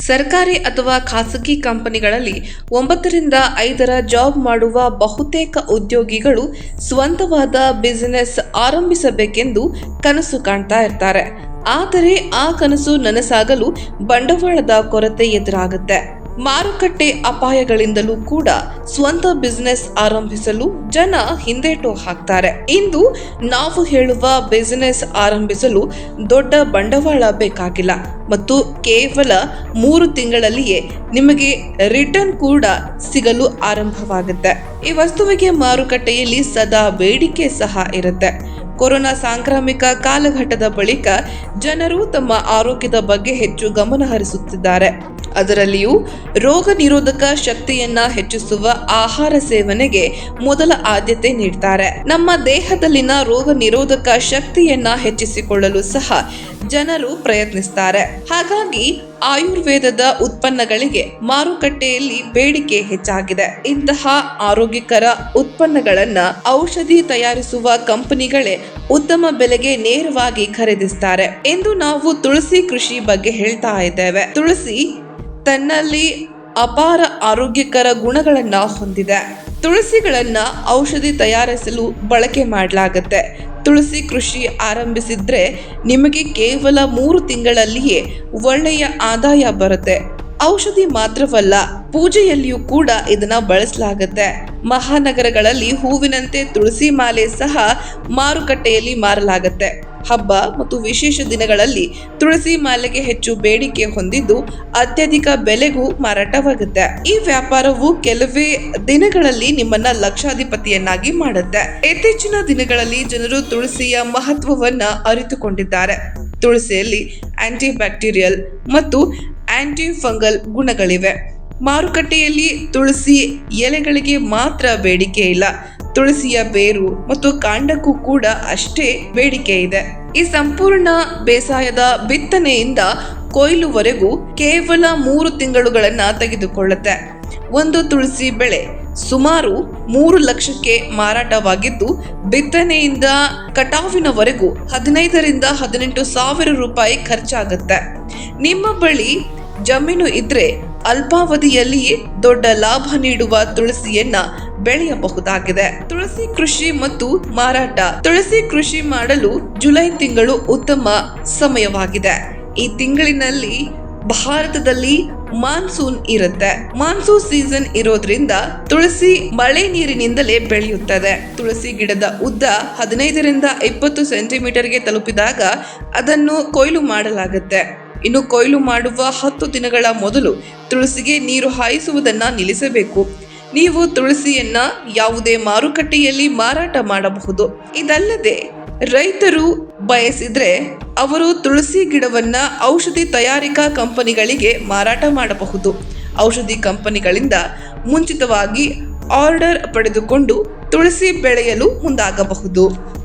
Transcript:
ಸರ್ಕಾರಿ ಅಥವಾ ಖಾಸಗಿ ಕಂಪನಿಗಳಲ್ಲಿ ಒಂಬತ್ತರಿಂದ ಐದರ ಜಾಬ್ ಮಾಡುವ ಬಹುತೇಕ ಉದ್ಯೋಗಿಗಳು ಸ್ವಂತವಾದ ಬಿಸಿನೆಸ್ ಆರಂಭಿಸಬೇಕೆಂದು ಕನಸು ಕಾಣ್ತಾ ಇರ್ತಾರೆ. ಆದರೆ ಆ ಕನಸು ನನಸಾಗಲು ಬಂಡವಾಳದ ಕೊರತೆ ಎದುರಾಗುತ್ತೆ. ಮಾರುಕಟ್ಟೆ ಅಪಾಯಗಳಿಂದಲೂ ಕೂಡ ಸ್ವಂತ ಬಿಸಿನೆಸ್ ಆರಂಭಿಸಲು ಜನ ಹಿಂದೇಟು ಹಾಕ್ತಾರೆ. ಇಂದು ನಾವು ಹೇಳುವ ಬಿಸಿನೆಸ್ ಆರಂಭಿಸಲು ದೊಡ್ಡ ಬಂಡವಾಳ ಬೇಕಾಗಿಲ್ಲ. ಮತ್ತು ಕೇವಲ ಮೂರು ತಿಂಗಳಲ್ಲಿಯೇ ನಿಮಗೆ ರಿಟರ್ನ್ ಕೂಡ ಸಿಗಲು ಆರಂಭವಾಗುತ್ತೆ. ಈ ವಸ್ತುವಿಗೆ ಮಾರುಕಟ್ಟೆಯಲ್ಲಿ ಸದಾ ಬೇಡಿಕೆ ಸಹ ಇರುತ್ತೆ. ಕೊರೋನಾ ಸಾಂಕ್ರಾಮಿಕ ಕಾಲಘಟ್ಟದ ಬಳಿಕ ಜನರು ತಮ್ಮ ಆರೋಗ್ಯದ ಬಗ್ಗೆ ಹೆಚ್ಚು ಗಮನ ಹರಿಸುತ್ತಿದ್ದಾರೆ. ಅದರಲ್ಲಿಯೂ ರೋಗ ನಿರೋಧಕ ಶಕ್ತಿಯನ್ನ ಹೆಚ್ಚಿಸುವ ಆಹಾರ ಸೇವನೆಗೆ ಮೊದಲ ಆದ್ಯತೆ ನೀಡ್ತಾರೆ. ನಮ್ಮ ದೇಹದಲ್ಲಿನ ರೋಗ ನಿರೋಧಕ ಶಕ್ತಿಯನ್ನ ಹೆಚ್ಚಿಸಿಕೊಳ್ಳಲು ಸಹ ಜನರು ಪ್ರಯತ್ನಿಸ್ತಾರೆ. ಹಾಗಾಗಿ ಆಯುರ್ವೇದದ ಉತ್ಪನ್ನಗಳಿಗೆ ಮಾರುಕಟ್ಟೆಯಲ್ಲಿ ಬೇಡಿಕೆ ಹೆಚ್ಚಾಗಿದೆ. ಇಂತಹ ಆರೋಗ್ಯಕರ ಉತ್ಪನ್ನಗಳನ್ನ ಔಷಧಿ ತಯಾರಿಸುವ ಕಂಪನಿಗಳೇ ಉತ್ತಮ ಬೆಲೆಗೆ ನೇರವಾಗಿ ಖರೀದಿಸ್ತಾರೆ. ಎಂದು ನಾವು ತುಳಸಿ ಕೃಷಿ ಬಗ್ಗೆ ಹೇಳ್ತಾ ಇದ್ದೇವೆ. ತುಳಸಿ ತನ್ನಲ್ಲಿ ಅಪಾರ ಆರೋಗ್ಯಕರ ಗುಣಗಳನ್ನ ಹೊಂದಿದೆ. ತುಳಸಿಗಳನ್ನ ಔಷಧಿ ತಯಾರಿಸಲು ಬಳಕೆ ಮಾಡಲಾಗುತ್ತೆ. ತುಳಸಿ ಕೃಷಿ ಆರಂಭಿಸಿದ್ರೆ ನಿಮಗೆ ಕೇವಲ ಮೂರು ತಿಂಗಳಲ್ಲಿಯೇ ಒಳ್ಳೆಯ ಆದಾಯ ಬರುತ್ತೆ. ಔಷಧಿ ಮಾತ್ರವಲ್ಲ, ಪೂಜೆಯಲ್ಲಿಯೂ ಕೂಡ ಇದನ್ನ ಬಳಸಲಾಗುತ್ತೆ. ಮಹಾನಗರಗಳಲ್ಲಿ ಹೂವಿನಂತೆ ತುಳಸಿ ಮಾಲೆ ಸಹ ಮಾರುಕಟ್ಟೆಯಲ್ಲಿ ಮಾರಲಾಗುತ್ತೆ. ಹಬ್ಬ ಮತ್ತು ವಿಶೇಷ ದಿನಗಳಲ್ಲಿ ತುಳಸಿ ಮಾಲೆಗೆ ಹೆಚ್ಚು ಬೇಡಿಕೆ ಹೊಂದಿದ್ದು ಅತ್ಯಧಿಕ ಬೆಲೆಗೂ ಮಾರಾಟವಾಗುತ್ತೆ. ಈ ವ್ಯಾಪಾರವು ಕೆಲವೇ ದಿನಗಳಲ್ಲಿ ನಿಮ್ಮನ್ನ ಲಕ್ಷಾಧಿಪತಿಯನ್ನಾಗಿ ಮಾಡುತ್ತೆ. ಇತ್ತೀಚಿನ ದಿನಗಳಲ್ಲಿ ಜನರು ತುಳಸಿಯ ಮಹತ್ವವನ್ನ ಅರಿತುಕೊಂಡಿದ್ದಾರೆ. ತುಳಸಿಯಲ್ಲಿ ಆಂಟಿ ಬ್ಯಾಕ್ಟೀರಿಯಲ್ ಮತ್ತು ಆಂಟಿ ಫಂಗಲ್ ಗುಣಗಳಿವೆ. ಮಾರುಕಟ್ಟೆಯಲ್ಲಿ ತುಳಸಿ ಎಲೆಗಳಿಗೆ ಮಾತ್ರ ಬೇಡಿಕೆ ಇಲ್ಲ. ತುಳಸಿಯ ಬೇರು ಮತ್ತು ಕಾಂಡಕ್ಕೂ ಕೂಡ ಅಷ್ಟೇ ಬೇಡಿಕೆ ಇದೆ. ಈ ಸಂಪೂರ್ಣ ಬೇಸಾಯದ ಬಿತ್ತನೆಯಿಂದ ಕೊಯ್ಲುವರೆಗೂ ಕೇವಲ ಮೂರು ತಿಂಗಳುಗಳನ್ನ ತೆಗೆದುಕೊಳ್ಳುತ್ತೆ. ಒಂದು ತುಳಸಿ ಬೆಳೆ ಸುಮಾರು ಮೂರು ಲಕ್ಷಕ್ಕೆ ಮಾರಾಟವಾಗಿದ್ದು, ಬಿತ್ತನೆಯಿಂದ ಕಟಾವಿನವರೆಗೂ ಹದಿನೈದರಿಂದ ಹದಿನೆಂಟು ಸಾವಿರ ರೂಪಾಯಿ ಖರ್ಚಾಗುತ್ತೆ. ನಿಮ್ಮ ಬಳಿ ಜಮೀನು ಇದ್ರೆ ಅಲ್ಪಾವಧಿಯಲ್ಲಿಯೇ ದೊಡ್ಡ ಲಾಭ ನೀಡುವ ತುಳಸಿಯನ್ನ ಬೆಳೆಯಬಹುದಾಗಿದೆ. ತುಳಸಿ ಕೃಷಿ ಮತ್ತು ಮಾರಾಟ. ತುಳಸಿ ಕೃಷಿ ಮಾಡಲು ಜುಲೈ ತಿಂಗಳು ಉತ್ತಮ ಸಮಯವಾಗಿದೆ. ಈ ತಿಂಗಳಿನಲ್ಲಿ ಭಾರತದಲ್ಲಿ ಮಾನ್ಸೂನ್ ಇರುತ್ತೆ. ಮಾನ್ಸೂನ್ ಸೀಸನ್ ಇರೋದ್ರಿಂದ ತುಳಸಿ ಮಳೆ ನೀರಿನಿಂದಲೇ ಬೆಳೆಯುತ್ತದೆ. ತುಳಸಿ ಗಿಡದ ಉದ್ದ ಹದಿನೈದರಿಂದ ಇಪ್ಪತ್ತು ಸೆಂಟಿಮೀಟರ್ಗೆ ತಲುಪಿದಾಗ ಅದನ್ನು ಕೊಯ್ಲು ಮಾಡಲಾಗುತ್ತೆ. ಇನ್ನು ಕೊಯ್ಲು ಮಾಡುವ ಹತ್ತು ದಿನಗಳ ಮೊದಲು ತುಳಸಿಗೆ ನೀರು ಹಾಯಿಸುವುದನ್ನ ನಿಲ್ಲಿಸಬೇಕು. ನೀವು ತುಳಸಿಯನ್ನ ಯಾವುದೇ ಮಾರುಕಟ್ಟೆಯಲ್ಲಿ ಮಾರಾಟ ಮಾಡಬಹುದು. ಇದಲ್ಲದೆ ರೈತರು ಬಯಸಿದ್ರೆ ಅವರು ತುಳಸಿ ಗಿಡವನ್ನ ಔಷಧಿ ತಯಾರಿಕಾ ಕಂಪನಿಗಳಿಗೆ ಮಾರಾಟ ಮಾಡಬಹುದು. ಔಷಧಿ ಕಂಪನಿಗಳಿಂದ ಮುಂಚಿತವಾಗಿ ಆರ್ಡರ್ ಪಡೆದುಕೊಂಡು ತುಳಸಿ ಬೆಳೆಯಲು ಮುಂದಾಗಬಹುದು.